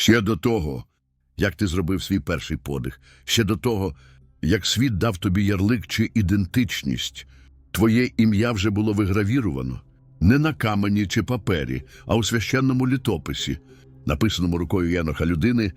Ще до того, як ти зробив свій перший подих, ще до того, як світ дав тобі ярлик чи ідентичність, твоє ім'я вже було вигравіровано не на камені чи папері, а у священному літописі, написаному рукою Яноха людини,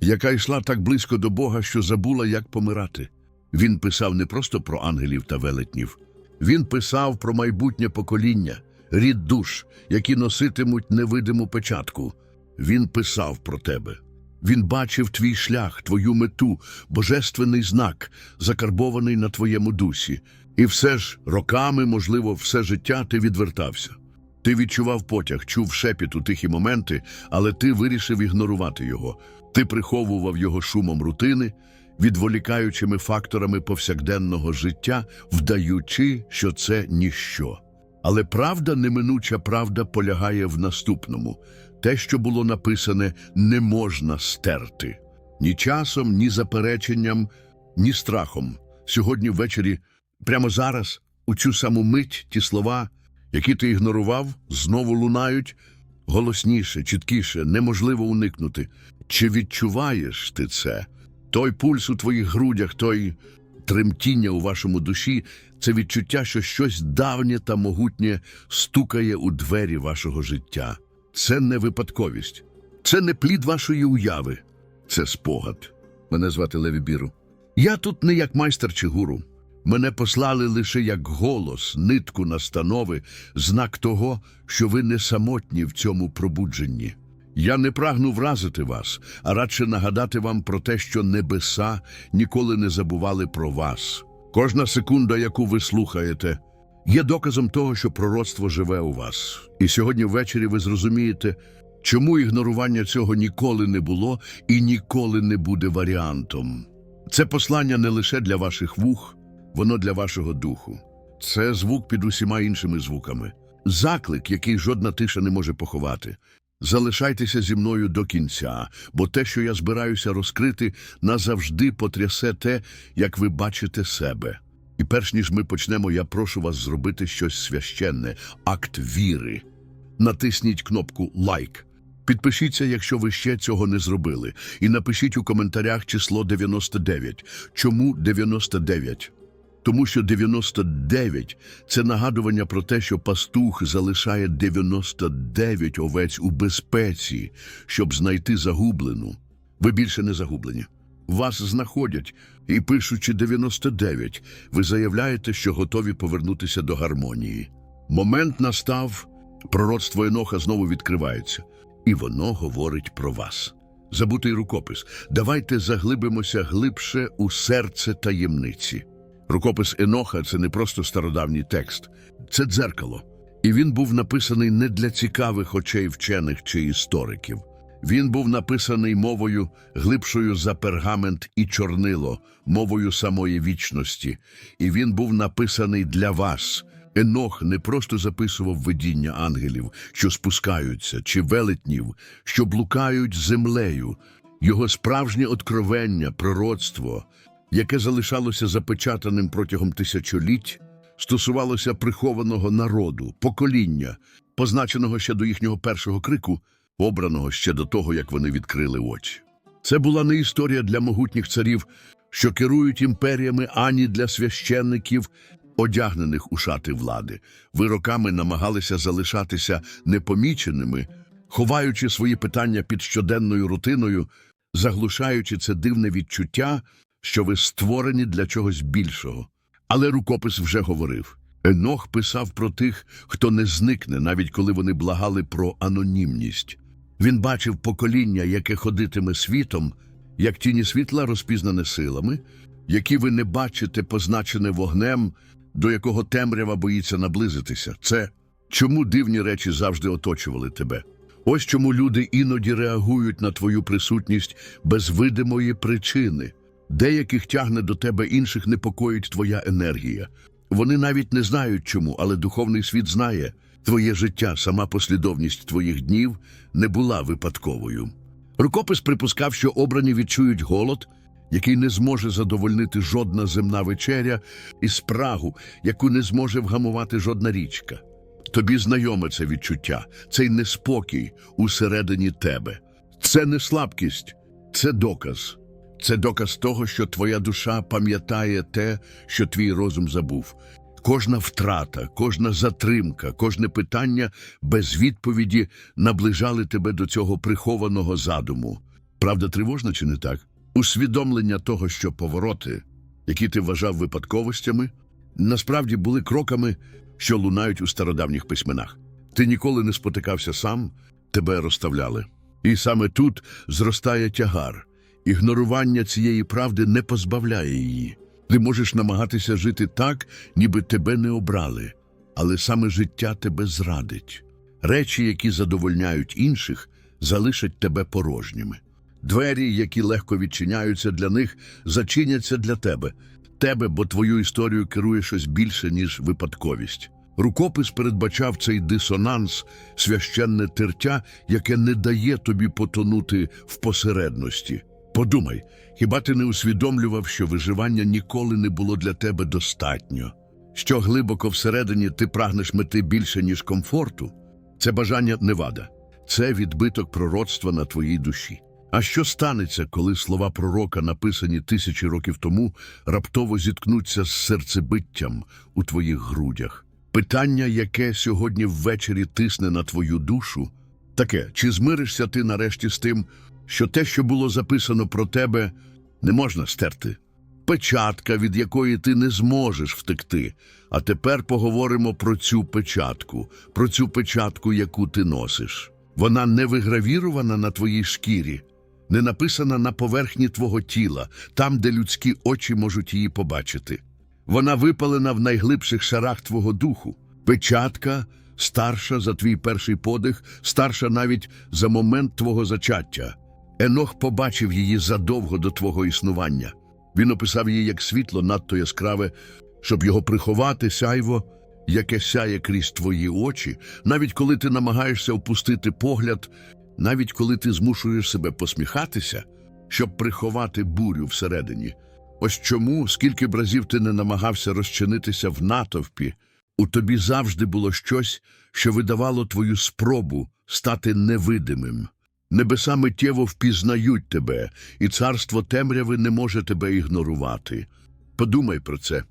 яка йшла так близько до Бога, що забула, як помирати. Він писав не просто про ангелів та велетнів, він писав про майбутнє покоління, рід душ, які носитимуть невидиму печатку. Він писав про тебе. Він бачив твій шлях, твою мету, божественний знак, закарбований на твоєму дусі. І все ж роками, можливо, все життя ти відвертався. Ти відчував потяг, чув шепіт у тихі моменти, але ти вирішив ігнорувати його. Ти приховував його шумом рутини, відволікаючими факторами повсякденного життя, вдаючи, що це ніщо. Але правда, неминуча правда полягає в наступному. Те, що було написане, не можна стерти. Ні часом, ні запереченням, ні страхом. Сьогодні ввечері, прямо зараз, у цю саму мить, ті слова, які ти ігнорував, знову лунають голосніше, чіткіше, неможливо уникнути. Чи відчуваєш ти це? Той пульс у твоїх грудях, той тремтіння у вашому душі це відчуття, що щось давнє та могутнє стукає у двері вашого життя. Це не випадковість, це не плід вашої уяви, це спогад. Мене звати Леві Біру. Я тут не як майстер чи гуру. Мене послали лише як голос, нитку настанови, знак того, що ви не самотні в цьому пробудженні. Я не прагну вразити вас, а радше нагадати вам про те, що небеса ніколи не забували про вас. Кожна секунда, яку ви слухаєте, є доказом того, що пророцтво живе у вас. І сьогодні ввечері ви зрозумієте, чому ігнорування цього ніколи не було і ніколи не буде варіантом. Це послання не лише для ваших вух, воно для вашого духу. Це звук під усіма іншими звуками. Заклик, який жодна тиша не може поховати. Залишайтеся зі мною до кінця, бо те, що я збираюся розкрити, назавжди потрясе те, як ви бачите себе. І перш ніж ми почнемо, я прошу вас зробити щось священне, акт віри. Натисніть кнопку Лайк. Підпишіться, якщо ви ще цього не зробили, і напишіть у коментарях число 99. Чому 99? Тому що 99 – це нагадування про те, що пастух залишає 99 овець у безпеці, щоб знайти загублену. Ви більше не загублені. Вас знаходять, і пишучи 99, ви заявляєте, що готові повернутися до гармонії. Момент настав, пророцтво Еноха знову відкривається, і воно говорить про вас. Забутий рукопис. Давайте заглибимося глибше у серце таємниці. Рукопис Еноха це не просто стародавній текст, це дзеркало. І він був написаний не для цікавих очей вчених чи істориків. Він був написаний мовою глибшою за пергамент і чорнило, мовою самої вічності. І він був написаний для вас. Енох не просто записував видіння ангелів, що спускаються, чи велетнів, що блукають землею. Його справжнє откровення, пророцтво, яке залишалося запечатаним протягом тисячоліть, стосувалося прихованого народу, покоління, позначеного ще до їхнього першого крику, обраного ще до того, як вони відкрили очі. Це була не історія для могутніх царів, що керують імперіями, ані для священників, одягнених у шати влади. Ви роками намагалися залишатися непоміченими, ховаючи свої питання під щоденною рутиною, заглушаючи це дивне відчуття, що ви створені для чогось більшого. Але рукопис вже говорив. Енох писав про тих, хто не зникне, навіть коли вони благали про анонімність. Він бачив покоління, яке ходитиме світом, як тіні світла, розпізнане силами, які ви не бачите, позначене вогнем, до якого темрява боїться наблизитися. Це чому дивні речі завжди оточували тебе. Ось чому люди іноді реагують на твою присутність без видимої причини. Деяких тягне до тебе, інших непокоїть твоя енергія. Вони навіть не знають чому, але духовний світ знає. Твоє життя, сама послідовність твоїх днів не була випадковою. Рукопис припускав, що обрані відчують голод, який не зможе задовольнити жодна земна вечеря, і спрагу, яку не зможе вгамувати жодна річка. Тобі знайоме це відчуття, цей неспокій усередині тебе. Це не слабкість, це доказ. Це доказ того, що твоя душа пам'ятає те, що твій розум забув. Кожна втрата, кожна затримка, кожне питання без відповіді наближали тебе до цього прихованого задуму. Правда, тривожно чи не так? Усвідомлення того, що повороти, які ти вважав випадковостями, насправді були кроками, що лунають у стародавніх письменах. Ти ніколи не спотикався сам, тебе розставляли. І саме тут зростає тягар. Ігнорування цієї правди не позбавляє її. Ти можеш намагатися жити так, ніби тебе не обрали, але саме життя тебе зрадить. Речі, які задовольняють інших, залишать тебе порожніми. Двері, які легко відчиняються для них, зачиняться для тебе. Тебе, бо твою історію керує щось більше, ніж випадковість. Рукопис передбачав цей дисонанс, священне тертя, яке не дає тобі потонути в посередності. Подумай, хіба ти не усвідомлював, що виживання ніколи не було для тебе достатньо? Що глибоко всередині ти прагнеш мети більше, ніж комфорту? Це бажання не вада, це відбиток пророцтва на твоїй душі. А що станеться, коли слова пророка, написані тисячі років тому, раптово зіткнуться з серцебиттям у твоїх грудях? Питання, яке сьогодні ввечері тисне на твою душу, таке: чи змиришся ти нарешті з тим, що те, що було записано про тебе, не можна стерти? Печатка, від якої ти не зможеш втекти. А тепер поговоримо про цю печатку, про цю печатку, яку ти носиш. Вона не вигравірована на твоїй шкірі, не написана на поверхні твого тіла, там, де людські очі можуть її побачити. Вона випалена в найглибших шарах твого духу. Печатка старша за твій перший подих, старша навіть за момент твого зачаття. Енох побачив її задовго до твого існування. Він описав її як світло надто яскраве, щоб його приховати сяйво, яке сяє крізь твої очі, навіть коли ти намагаєшся опустити погляд, навіть коли ти змушуєш себе посміхатися, щоб приховати бурю всередині. Ось чому, скільки б разів ти не намагався розчинитися в натовпі, у тобі завжди було щось, що видавало твою спробу стати невидимим. Небеса миттєво впізнають тебе, і царство темряви не може тебе ігнорувати. Подумай про це.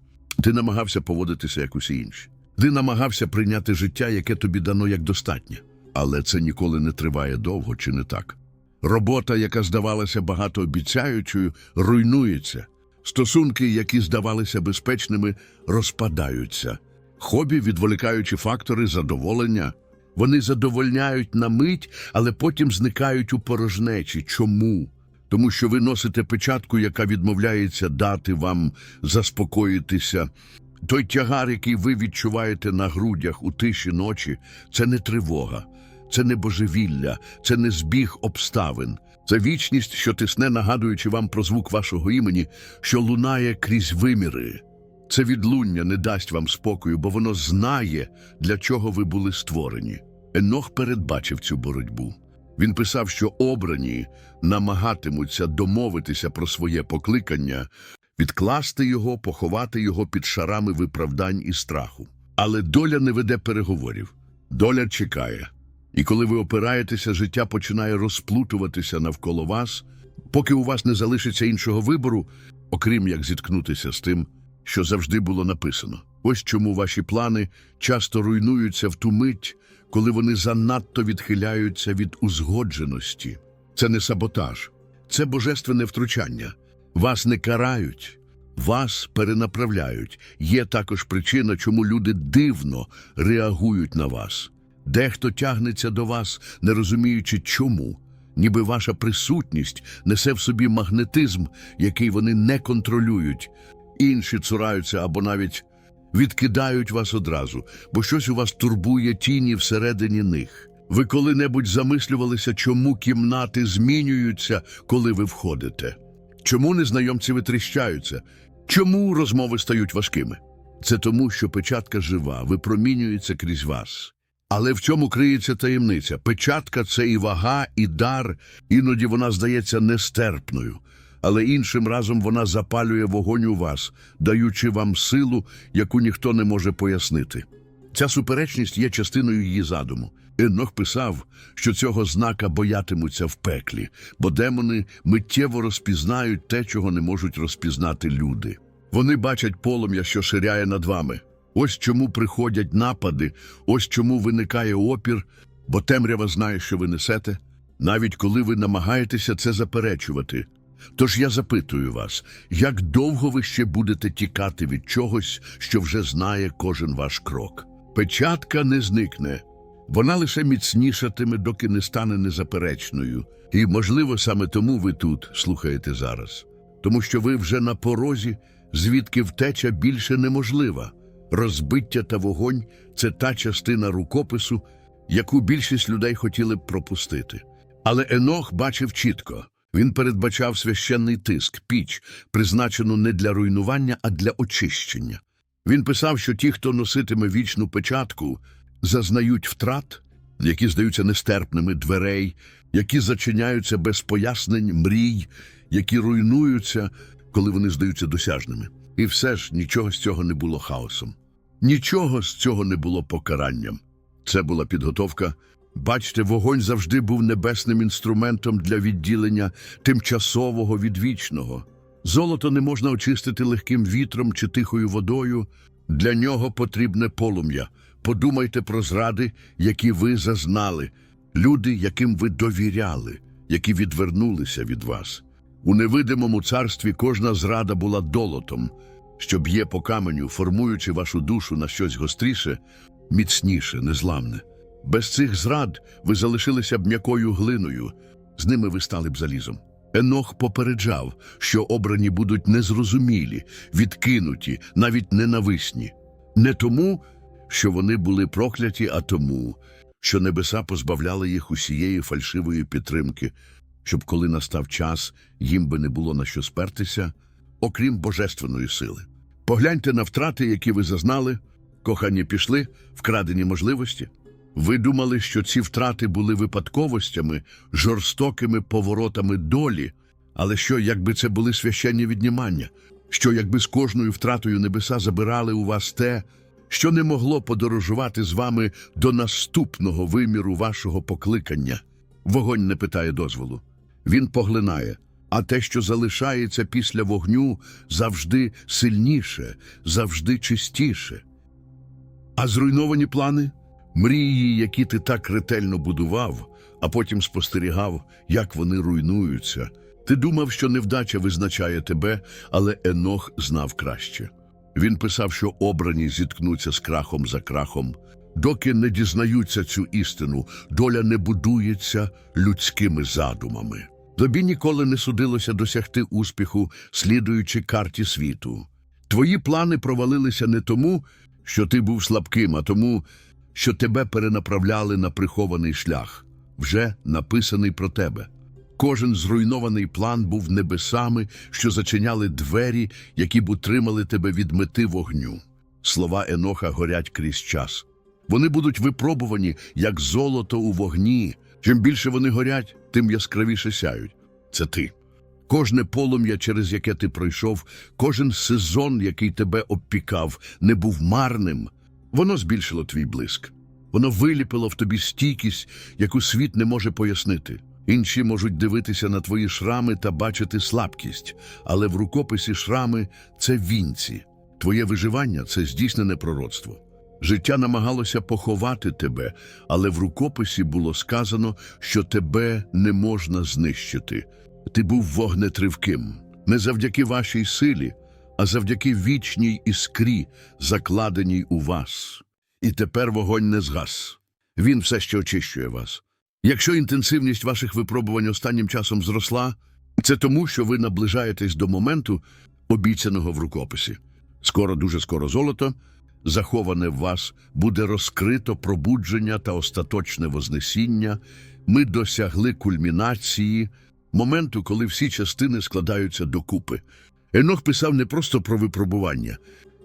Ти намагався поводитися як усі інші. Ти намагався прийняти життя, яке тобі дано як достатнє. Але це ніколи не триває довго, чи не так? Робота, яка здавалася багатообіцяючою, руйнується. Стосунки, які здавалися безпечними, розпадаються. Хобі, відволікаючи фактори задоволення, вони задовольняють на мить, але потім зникають у порожнечі. Чому? Тому що ви носите печатку, яка відмовляється дати вам заспокоїтися. Той тягар, який ви відчуваєте на грудях у тиші ночі, це не тривога, це не божевілля, це не збіг обставин. Це вічність, що тисне, нагадуючи вам про звук вашого імені, що лунає крізь виміри. Це відлуння не дасть вам спокою, бо воно знає, для чого ви були створені. Енох передбачив цю боротьбу. Він писав, що обрані намагатимуться домовитися про своє покликання, відкласти його, поховати його під шарами виправдань і страху. Але доля не веде переговорів. Доля чекає. І коли ви опираєтеся, життя починає розплутуватися навколо вас, поки у вас не залишиться іншого вибору, окрім як зіткнутися з тим, що завжди було написано. Ось чому ваші плани часто руйнуються в ту мить, коли вони занадто відхиляються від узгодженості. Це не саботаж, це божественне втручання. Вас не карають, вас перенаправляють. Є також причина, чому люди дивно реагують на вас. Дехто тягнеться до вас, не розуміючи чому, ніби ваша присутність несе в собі магнетизм, який вони не контролюють. Інші цураються або навіть відкидають вас одразу, бо щось у вас турбує тіні всередині них. Ви коли-небудь замислювалися, чому кімнати змінюються, коли ви входите? Чому незнайомці витріщаються? Чому розмови стають важкими? Це тому, що печатка жива, випромінюється крізь вас. Але в цьому криється таємниця. Печатка це і вага, і дар, іноді вона здається нестерпною. Але іншим разом вона запалює вогонь у вас, даючи вам силу, яку ніхто не може пояснити. Ця суперечність є частиною її задуму. Енох писав, що цього знака боятимуться в пеклі, бо демони миттєво розпізнають те, чого не можуть розпізнати люди. Вони бачать полум'я, що ширяє над вами. Ось чому приходять напади, ось чому виникає опір, бо темрява знає, що ви несете, навіть коли ви намагаєтеся це заперечувати. Тож я запитую вас, як довго ви ще будете тікати від чогось, що вже знає кожен ваш крок? Печатка не зникне, вона лише міцнішатиме, доки не стане незаперечною. І, можливо, саме тому ви тут слухаєте зараз, тому що ви вже на порозі, звідки втеча більше неможлива. Розбиття та вогонь це та частина рукопису, яку більшість людей хотіли б пропустити. Але Енох бачив чітко. Він передбачав священний тиск, піч, призначену не для руйнування, а для очищення. Він писав, що ті, хто носитиме вічну печатку, зазнають втрат, які здаються нестерпними дверей, які зачиняються без пояснень мрій, які руйнуються, коли вони здаються досяжними. І все ж нічого з цього не було хаосом. Нічого з цього не було покаранням. Це була підготовка. Бачте, вогонь завжди був небесним інструментом для відділення тимчасового від вічного. Золото не можна очистити легким вітром чи тихою водою. Для нього потрібне полум'я. Подумайте про зради, які ви зазнали, люди, яким ви довіряли, які відвернулися від вас. У невидимому царстві кожна зрада була долотом, що б'є по каменю, формуючи вашу душу на щось гостріше, міцніше, незламне. Без цих зрад ви залишилися б м'якою глиною, з ними ви стали б залізом. Енох попереджав, що обрані будуть незрозумілі, відкинуті, навіть ненависні. Не тому, що вони були прокляті, а тому, що небеса позбавляли їх усієї фальшивої підтримки, щоб коли настав час, їм би не було на що спертися, окрім божественної сили. Погляньте на втрати, які ви зазнали, кохані пішли, вкрадені можливості. Ви думали, що ці втрати були випадковостями, жорстокими поворотами долі, але що, якби це були священні віднімання, що якби з кожною втратою небеса забирали у вас те, що не могло подорожувати з вами до наступного виміру вашого покликання. Вогонь не питає дозволу. Він поглинає, а те, що залишається після вогню, завжди сильніше, завжди чистіше. А зруйновані плани? Мрії, які ти так ретельно будував, а потім спостерігав, як вони руйнуються. Ти думав, що невдача визначає тебе, але Енох знав краще. Він писав, що обрані зіткнуться з крахом за крахом. Доки не дізнаються цю істину, доля не будується людськими задумами. Тобі ніколи не судилося досягти успіху, слідуючи карті світу. Твої плани провалилися не тому, що ти був слабким, а тому, що тебе перенаправляли на прихований шлях, вже написаний про тебе. Кожен зруйнований план був небесами, що зачиняли двері, які б утримали тебе від мети вогню. Слова Еноха горять крізь час. Вони будуть випробувані, як золото у вогні. Чим більше вони горять, тим яскравіше сяють. Це ти. Кожне полум'я, через яке ти пройшов, кожен сезон, який тебе обпікав, не був марним. Воно збільшило твій блиск. Воно виліпило в тобі стійкість, яку світ не може пояснити. Інші можуть дивитися на твої шрами та бачити слабкість, але в рукописі шрами це вінці. Твоє виживання це здійснене пророцтво. Життя намагалося поховати тебе, але в рукописі було сказано, що тебе не можна знищити. Ти був вогнетривким, не завдяки вашій силі, а завдяки вічній іскрі, закладеній у вас. І тепер вогонь не згас. Він все ще очищує вас. Якщо інтенсивність ваших випробувань останнім часом зросла, це тому, що ви наближаєтесь до моменту, обіцяного в рукописі. Скоро, дуже скоро золото, заховане в вас, буде розкрито пробудження та остаточне вознесіння. Ми досягли кульмінації, моменту, коли всі частини складаються докупи. Енох писав не просто про випробування,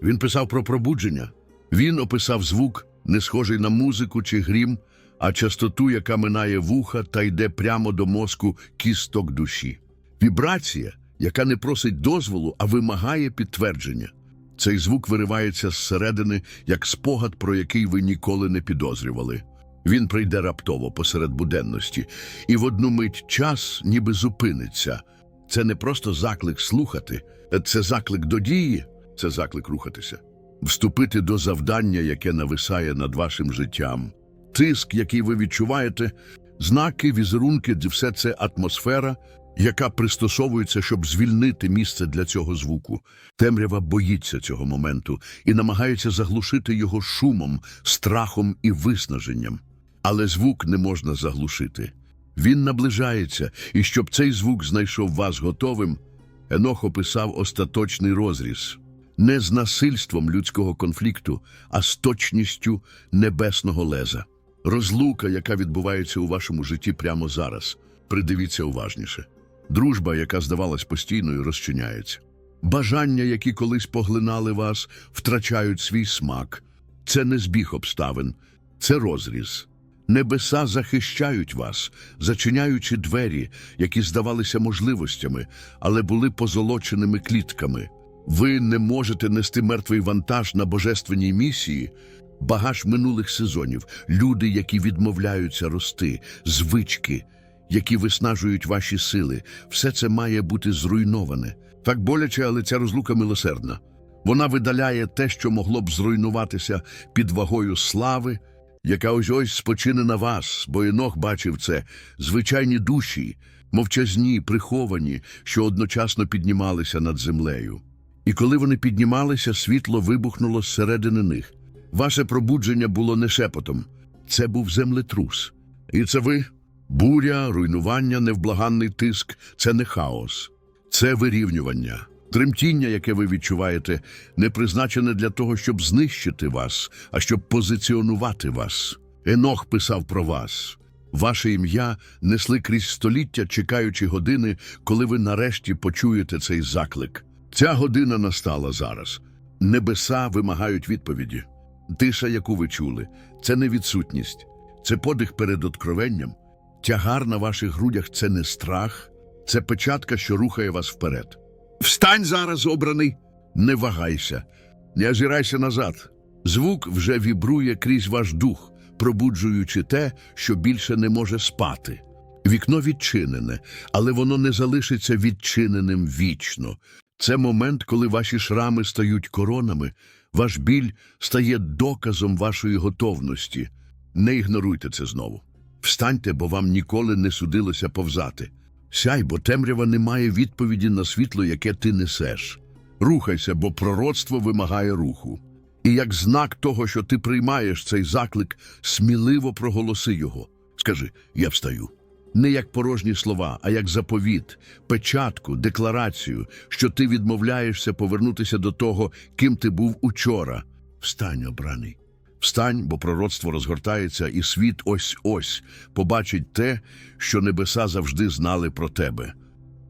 він писав про пробудження. Він описав звук, не схожий на музику чи грім, а частоту, яка минає вуха та йде прямо до мозку кісток душі. Вібрація, яка не просить дозволу, а вимагає підтвердження. Цей звук виривається зсередини, як спогад, про який ви ніколи не підозрювали. Він прийде раптово посеред буденності, і в одну мить час ніби зупиниться. Це не просто заклик слухати, це заклик до дії, це заклик рухатися, вступити до завдання, яке нависає над вашим життям. Тиск, який ви відчуваєте, знаки, візерунки, все це атмосфера, яка пристосовується, щоб звільнити місце для цього звуку. Темрява боїться цього моменту і намагається заглушити його шумом, страхом і виснаженням. Але звук не можна заглушити. Він наближається, і щоб цей звук знайшов вас готовим, Енох описав остаточний розріз не з насильством людського конфлікту, а з точністю небесного леза. Розлука, яка відбувається у вашому житті прямо зараз. Придивіться уважніше. Дружба, яка здавалась постійною, розчиняється. Бажання, які колись поглинали вас, втрачають свій смак. Це не збіг обставин, це розріз. Небеса захищають вас, зачиняючи двері, які здавалися можливостями, але були позолоченими клітками. Ви не можете нести мертвий вантаж на божественній місії, багаж минулих сезонів, люди, які відмовляються рости, звички, які виснажують ваші сили, все це має бути зруйноване. Так боляче, але ця розлука милосердна. Вона видаляє те, що могло б зруйнуватися під вагою слави, яка ось ось спочине на вас, бо Енох бачив це, звичайні душі, мовчазні, приховані, що одночасно піднімалися над землею. І коли вони піднімалися, світло вибухнуло зсередини них. Ваше пробудження було не шепотом, це був землетрус. І це ви? Буря, руйнування, невблаганний тиск це не хаос, це вирівнювання. Тремтіння, яке ви відчуваєте, не призначене для того, щоб знищити вас, а щоб позиціонувати вас. Енох писав про вас. Ваше ім'я несли крізь століття, чекаючи години, коли ви нарешті почуєте цей заклик. Ця година настала зараз. Небеса вимагають відповіді. Тиша, яку ви чули, це не відсутність, це подих перед откровенням. Тягар на ваших грудях це не страх, це печатка, що рухає вас вперед. Встань зараз, обраний, не вагайся, не озирайся назад. Звук вже вібрує крізь ваш дух, пробуджуючи те, що більше не може спати. Вікно відчинене, але воно не залишиться відчиненим вічно. Це момент, коли ваші шрами стають коронами, ваш біль стає доказом вашої готовності. Не ігноруйте це знову. Встаньте, бо вам ніколи не судилося повзати. Сяй, бо темрява не має відповіді на світло, яке ти несеш. Рухайся, бо пророцтво вимагає руху. І як знак того, що ти приймаєш цей заклик, сміливо проголоси його. Скажи: Я встаю. Не як порожні слова, а як заповіт, печатку, декларацію, що ти відмовляєшся повернутися до того, ким ти був учора. Встань, обраний. Встань, бо пророцтво розгортається, і світ ось ось побачить те, що небеса завжди знали про тебе.